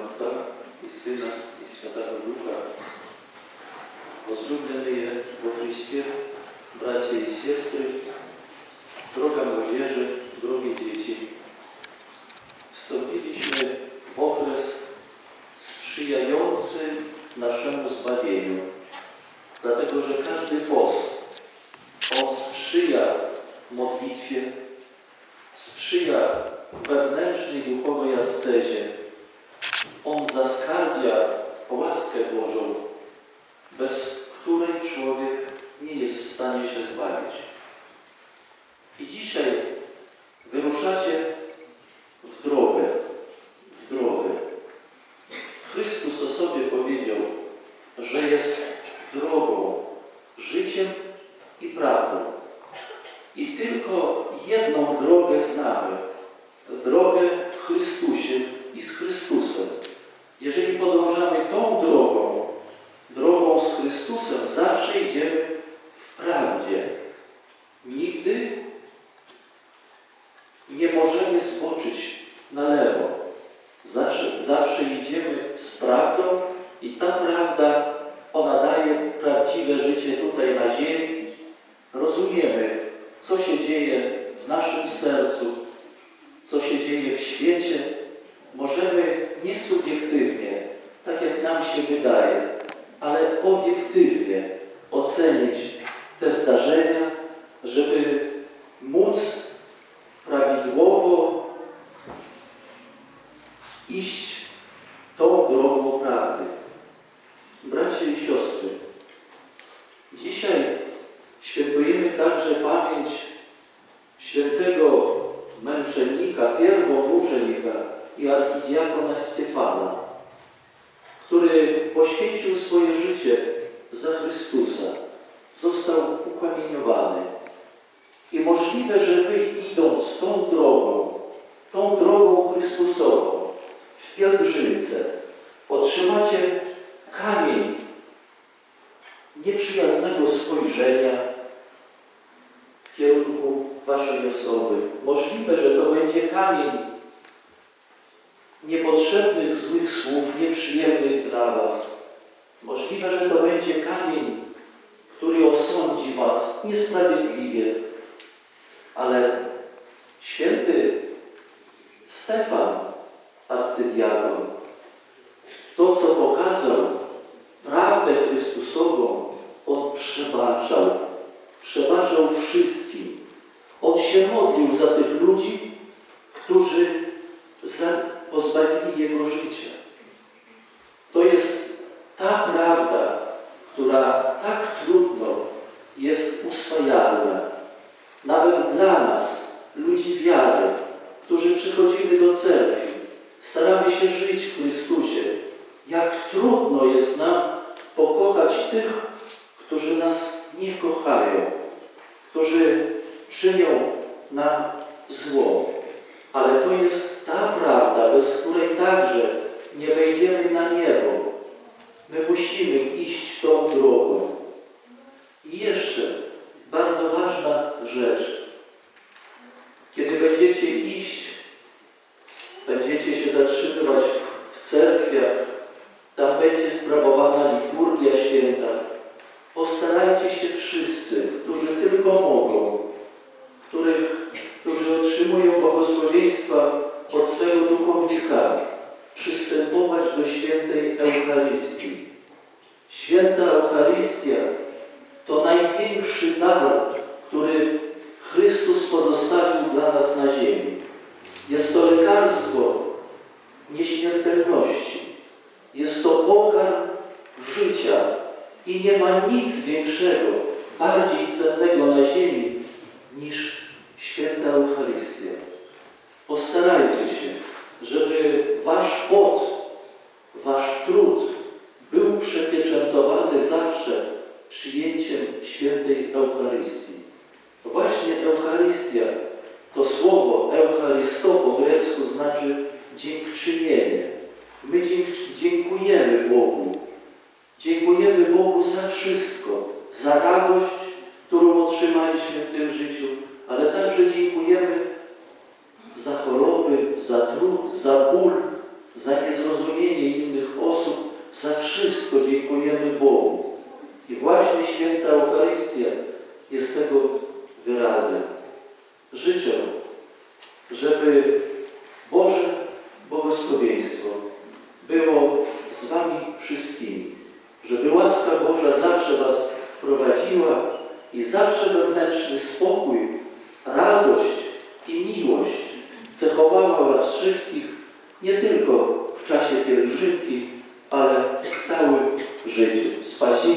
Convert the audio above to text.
Otca i Syna i Świętego Ducha. Возлюбленные во Христе, братья и сестры, droga młodzieży, drogie dzieci, wstąpiliśmy w okres sprzyjający naszemu zbawieniu. Dlatego, że każdy post, on sprzyja modlitwie, sprzyja wewnętrznej duchowej ascezie. on zaskarbia łaskę Bożą, bez której człowiek nie jest w stanie się zbawić. I dzisiaj wyruszacie w drogę, w drogę. Chrystus o sobie powiedział, że jest drogą, życiem i prawdą. I tylko jedną drogę znamy. Drogę w Chrystusie i z Chrystusem. Jeżeli podążamy tą drogą, z Chrystusem, zawsze idziemy w prawdzie. Nigdy nie możemy zboczyć na lewo. Zawsze, zawsze idziemy z prawdą i ta prawda, ona daje prawdziwe życie tutaj na ziemi. Rozumiemy, co się dzieje w naszym sercu, co się dzieje w świecie. Możemy nie subiektywnie, tak jak nam się wydaje, ale obiektywnie ocenić te zdarzenia, żeby móc prawidłowo iść tą drogą prawdy. Bracia i siostry, dzisiaj świętujemy także pamięć świętego męczennika, pierwomęczennika i archidiakona Stefana, który poświęcił swoje życie za Chrystusa, został ukamieniowany. I możliwe, że Wy idąc tą drogą, tą drogą Chrystusową, w pielgrzymce, otrzymacie kamień nieprzyjaznego spojrzenia w kierunku Waszej osoby. Możliwe, że to będzie kamień niepotrzebnych złych słów, nieprzyjemnych dla Was. Możliwe, że to będzie kamień, który osądzi Was niesprawiedliwie, ale święty Stefan, arcydiakon, to, co pokazał, prawdę Chrystusową, on przebaczał. Przebaczał wszystkim. On się modlił za tych ludzi, którzy pozbawili jego życia. To jest ta prawda, jest uswajalna. Nawet dla nas, ludzi wiary, którzy przychodzimy do cerkwi, staramy się żyć w Chrystusie. Jak trudno jest nam pokochać tych, którzy nas nie kochają, którzy czynią nam zło. Ale to jest ta prawda, bez której także nie wejdziemy na niebo. My musimy iść tą drogą. Rzecz. Kiedy będziecie iść, będziecie się zatrzymywać w cerkwiach, tam będzie sprawowana liturgia święta. Postarajcie się wszyscy, którzy tylko mogą, których, którzy otrzymują błogosławieństwa od swego duchownika, przystępować do świętej Eucharystii. Święta Eucharystia to największy dar, który Chrystus pozostawił dla nas na ziemi. Jest to lekarstwo nieśmiertelności. Jest to pokarm życia i nie ma nic większego, bardziej cennego na ziemi niż święta Eucharystia. Postarajcie się, żeby wasz pot, wasz trud był przepieczętowany zawsze przyjęciem świętej Eucharystii. To właśnie Eucharystia, to słowo Eucharysto po grecku znaczy dziękczynienie. My dziękujemy Bogu. Dziękujemy Bogu za wszystko, za radość, którą otrzymaliśmy w tym życiu, ale także dziękujemy za choroby, za trud, za ból, za niezrozumienie innych osób, za wszystko dziękujemy Bogu. I właśnie święta Eucharystia jest tego. Życzę, żeby Boże błogosławieństwo było z Wami wszystkimi, żeby łaska Boża zawsze Was prowadziła i zawsze wewnętrzny spokój, radość i miłość cechowała Was wszystkich nie tylko w czasie pielgrzymki, ale w całym życiu. Spasi